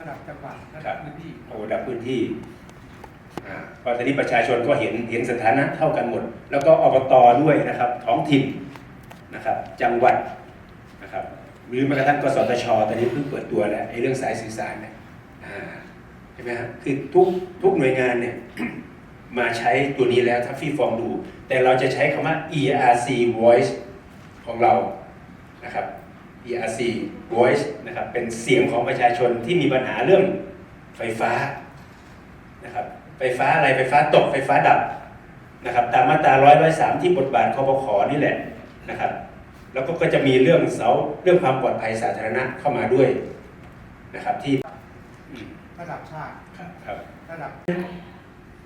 ระดับจังหวัดระครัดับบพื้นที่โอ้ระดับพื้นที่อ่าเพราะตอนนี้ประชาชนก็เห็นเห็นสถานะเท่ากันหมด แล้วก็อบตด้วยนะครับ ท้องถิ่นนะครับ จังหวัดนะครับหรือแม้กระทั่งกสทช ตอนนี้เพิ่งเปิดตัวแล้วไอ้เรื่องสายสื่อสารเนี่ยอ่าใช่ไหมครับคือทุกทุกหน่วยงานเนี่ยมาใช้ตัวนี้แล้วถ้าฟี่ฟองดู แต่เราจะใช้คำว่า ERC voice ของเรานะครับ ERC voice นะครับเป็นเสียงของประชาชนที่มีปัญหาเรื่องไฟฟ้านะครับไฟฟ้าอะไรไฟฟ้าตกไฟฟ้าดับนะครับตามมาตราร้อยร้อยสามที่บทบาทคอปขอนี่แหละนะครับแล้วก็ก็จะมีเรื่องเสาเรื่องความปลอดภัยสาธารณะเข้ามาด้วยนะครับที่อืมระดับชาติครับครับระดับ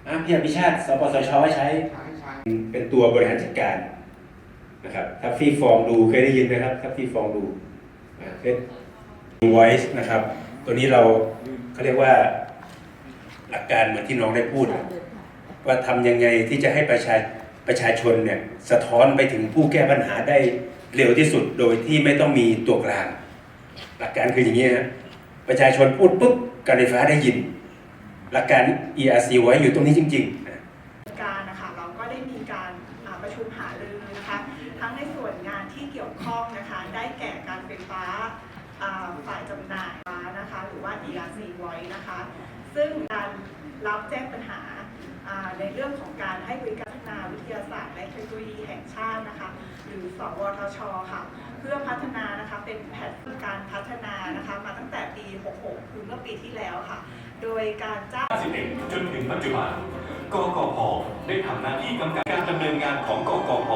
อะพี่อภิชาติสปสชใช้ชายชายเป็นตัวบริหารจัดการ นะครับถ้าฟรีฟองดูเคยได้ยินไหมครับถ้าฟรีฟองดูเป็น voice นะครับ ตัวนี้เราเขาเรียกว่าหลักการเหมือนที่น้องได้พูด ว่าทำยังไงที่จะให้ประชาประชาชนเนี่ยสะท้อนไปถึงผู้แก้ปัญหาได้เร็วที่สุดโดยที่ไม่ต้องมีตัวกลาง หลักการคืออย่างนี้นะประชาชนพูดปุ๊บการไฟฟ้าได้ยิน หลักการ ERC ไว้อยู่ตรงนี้จริง ๆนะ การนะคะเรา ก็ได้มีการประชุมหารือนะคะทั้งในส่วนงานที่เกี่ยวข้องนะคะได้แก่การไฟฟ้าฝ่ายจำหน่ายนะคะหรือว่า ERC Voice นะคะซึ่งการรับแจ้งปัญหาในเรื่องของการให้บริการพัฒนาวิทยาศาสตร์ และเทคโนโลยีแห่งชาตินะคะหรือสวทชค่ะ เพื่อพัฒนานะคะเป็นแผนการพัฒนานะคะมาตั้งแต่ปี 66 คือเมื่อปีที่แล้วค่ะ โดยการจ้าง51จนถึงปัจจุบันกกพ ได้ทำหน้าที่กำกับการดำเนินงานของกกพ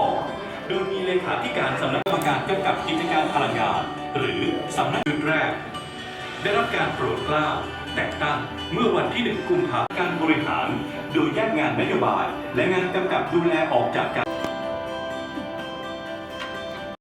โดยมีเลขาธิการสำนักกรรมการกำกับกิจการพลังงาน หรือสำนักจุดแรก ได้รับการโปรดเกล้าแต่งตั้งเมื่อวันที่ 1 กุมภาพันธ์การบริหาร โดยแยกงานนโยบาย และงานกำกับดูแลออกจากการ